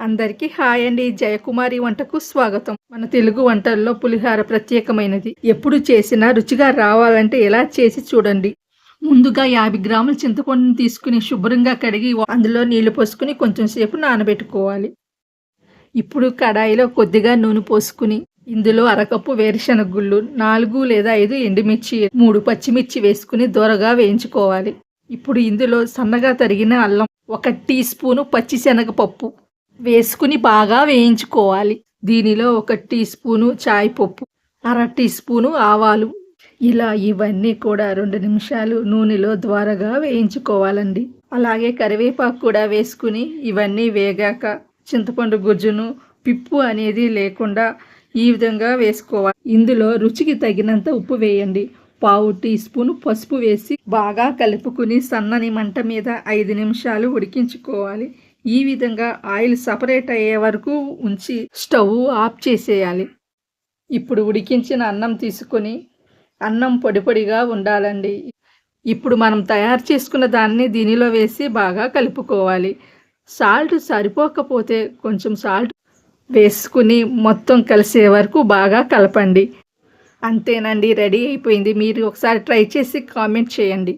అందరికీ హాయ్ అండి. జయకుమారి వంటకు స్వాగతం. మన తెలుగు వంటల్లో పులిహార ప్రత్యేకమైనది. ఎప్పుడు చేసినా రుచిగా రావాలంటే ఎలా చేసి చూడండి. ముందుగా యాభై గ్రాముల చింతపండుని తీసుకుని శుభ్రంగా కడిగి అందులో నీళ్ళు పోసుకుని కొంచెం సేపు నానబెట్టుకోవాలి. ఇప్పుడు కడాయిలో కొద్దిగా నూనె పోసుకుని ఇందులో అరకప్పు వేరుశనగ గుళ్ళు నాలుగు లేదా ఐదు ఎండుమిర్చి మూడు పచ్చిమిర్చి వేసుకుని దూరగా వేయించుకోవాలి. ఇప్పుడు ఇందులో సన్నగా తరిగిన అల్లం ఒక టీ స్పూను పచ్చిశనగపప్పు వేసుకుని బాగా వేయించుకోవాలి. దీనిలో ఒక టీ స్పూను చాయ్ పప్పు అర టీ స్పూను ఆవాలు. ఇలా ఇవన్నీ కూడా రెండు నిమిషాలు నూనెలో ద్వారగా వేయించుకోవాలండి. అలాగే కరివేపాకు కూడా వేసుకుని ఇవన్నీ వేగాక చింతపండు గుజ్జును పిప్పు అనేది లేకుండా ఈ విధంగా వేసుకోవాలి. ఇందులో రుచికి తగినంత ఉప్పు వేయండి. పావు టీ స్పూన్ పసుపు వేసి బాగా కలుపుకుని సన్నని మంట మీద ఐదు నిమిషాలు ఉడికించుకోవాలి. ఈ విధంగా ఆయిల్ సపరేట్ అయ్యే వరకు ఉంచి స్టవ్ ఆఫ్ చేసేయాలి. ఇప్పుడు ఉడికించిన అన్నం తీసుకొని అన్నం పొడి పొడిగా ఉండాలండి. ఇప్పుడు మనం తయారు చేసుకున్న దాన్ని దీనిలో వేసి బాగా కలుపుకోవాలి. సాల్ట్ సరిపోకపోతే కొంచెం సాల్ట్ వేసుకుని మొత్తం కలిసే వరకు బాగా కలపండి. అంతేనండి రెడీ అయిపోయింది. మీరు ఒకసారి ట్రై చేసి కామెంట్ చేయండి.